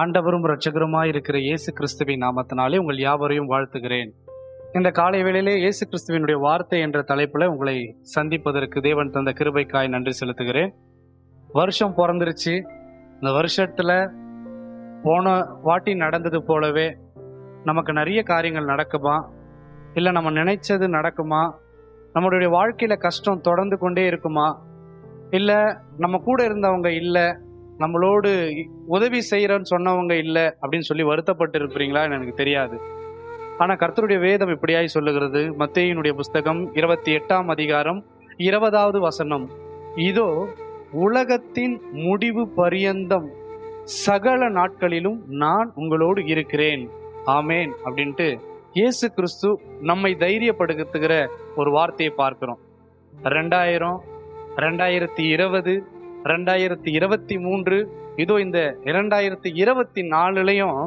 ஆண்டவரும் இரட்சகருமாய் இருக்கிற இயேசு கிறிஸ்துவின் நாமத்தினாலே உங்கள் யாவரையும் வாழ்த்துகிறேன். இந்த காலை வேளையிலே இயேசு கிறிஸ்துவினுடைய வார்த்தை என்ற தலைப்புல உங்களை சந்திப்பதற்கு தேவன் தந்த கிருபைக்காய் நன்றி செலுத்துகிறேன். வருஷம் பிறந்துருச்சு. இந்த வருஷத்துல போன வாட்டி நடந்தது போலவே நமக்கு நிறைய காரியங்கள் நடக்குமா? இல்லை நம்ம நினைச்சது நடக்குமா? நம்மளுடைய வாழ்க்கையில கஷ்டம் தொடர்ந்து கொண்டே இருக்குமா? இல்லை நம்ம கூட இருந்தவங்க இல்லை நம்மளோடு உதவி செய்யறேன்னு சொன்னவங்க இல்லை அப்படின்னு சொல்லி வருத்தப்பட்டு இருப்பீங்களான்னு எனக்கு தெரியாது. ஆனால் கர்த்தருடைய வேதம் இப்படியாய் சொல்லுகிறது. மத்தேயினுடைய புஸ்தகம் இருபத்தி எட்டாம் அதிகாரம் இருபதாவது வசனம். இதோ உலகத்தின் முடிவு பரியந்தம். சகல நாட்களிலும் நான் உங்களோடு இருக்கிறேன். ஆமேன் அப்படின்ட்டு இயேசு கிறிஸ்து நம்மை தைரியப்படுத்துகிற ஒரு வார்த்தையை பார்க்கிறோம். ரெண்டாயிரம் ரெண்டாயிரத்தி இருபது ரெண்டாயிரத்தி இருபத்தி மூன்று இதோ இந்த இரண்டாயிரத்தி இருபத்தி நாலுலையும்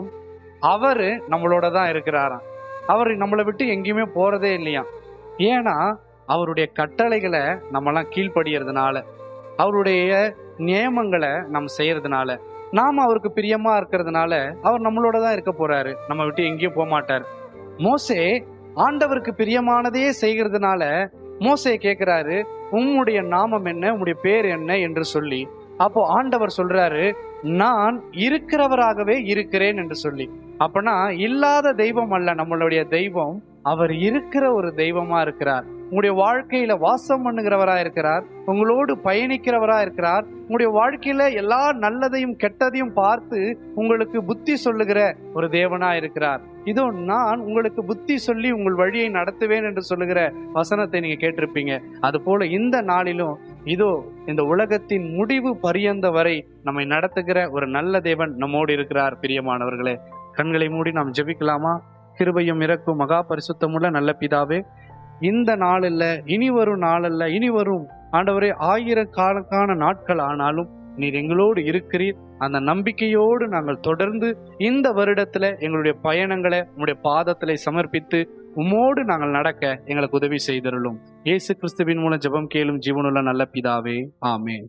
அவர் நம்மளோட தான் இருக்கிறாராம். அவர் நம்மளை விட்டு எங்கேயுமே போறதே இல்லையாம் ஏன்னா அவருடைய கட்டளைகளை நம்மலாம் கீழ்ப்படுகிறதுனால அவருடைய நியமங்களை நம்ம செய்யறதுனால நாம் அவருக்கு பிரியமா இருக்கிறதுனால அவர் நம்மளோட தான் இருக்க போறாரு. நம்ம விட்டு எங்கேயும் போக மாட்டார். மோசே ஆண்டவருக்கு பிரியமானதையே செய்கிறதுனால மோசே கேட்குறாரு உம்முடைய நாமம் என்ன? உம்முடைய பேர் என்ன? என்று சொல்லி. அப்போ ஆண்டவர் சொல்றாரு நான் இருக்கிறவராகவே இருக்கிறேன் என்று சொல்லி. அப்பனா இல்லாத தெய்வம் அல்ல நம்மளுடைய தெய்வம். அவர் இருக்கிற ஒரு தெய்வமா இருக்கிறார். உங்களுடைய வாழ்க்கையில வாசம் பண்ணுகிறவரா இருக்கிறார். உங்களோடு பயணிக்கிறவரா இருக்கிறார். உங்களுடைய வாழ்க்கையில எல்லா நல்லதையும் கெட்டதையும் பார்த்து உங்களுக்கு புத்தி சொல்லுகிற ஒரு தேவனா இருக்கிறார். இதோ நான் உங்களுக்கு புத்தி சொல்லி உங்கள் வழியை நடத்துவேன் என்று சொல்லுகிற வசனத்தை நீங்க கேட்டிருப்பீங்க. அது போல இந்த நாளிலும் இதோ இந்த உலகத்தின் முடிவு பரியந்த வரை நம்மை நடத்துகிற ஒரு நல்ல தேவன் நம்மோடு இருக்கிறார். பிரியமானவர்களே கண்களை மூடி நாம் ஜெபிக்கலாமா? கிருபையும் இறக்கும் மகா பரிசுத்தமுள்ள நல்ல பிதாவே இந்த நாளில் இனி வரும் நாளில் இனி வரும் ஆண்டவரே ஆயிரக்கணக்கான நாட்கள் ஆனாலும் நீர் எங்களோடு இருக்கிறீர். அந்த நம்பிக்கையோடு நாங்கள் தொடர்ந்து இந்த வருடத்துல எங்களுடைய பயணங்களை உங்களுடைய பாதத்திலே சமர்ப்பித்து உம்மோடு நாங்கள் நடக்க எங்களுக்கு உதவி செய்தருளும். இயேசு கிறிஸ்துவின் மூலம் ஜெபம் கேளும் ஜீவனுள்ள நல்ல பிதாவே. ஆமே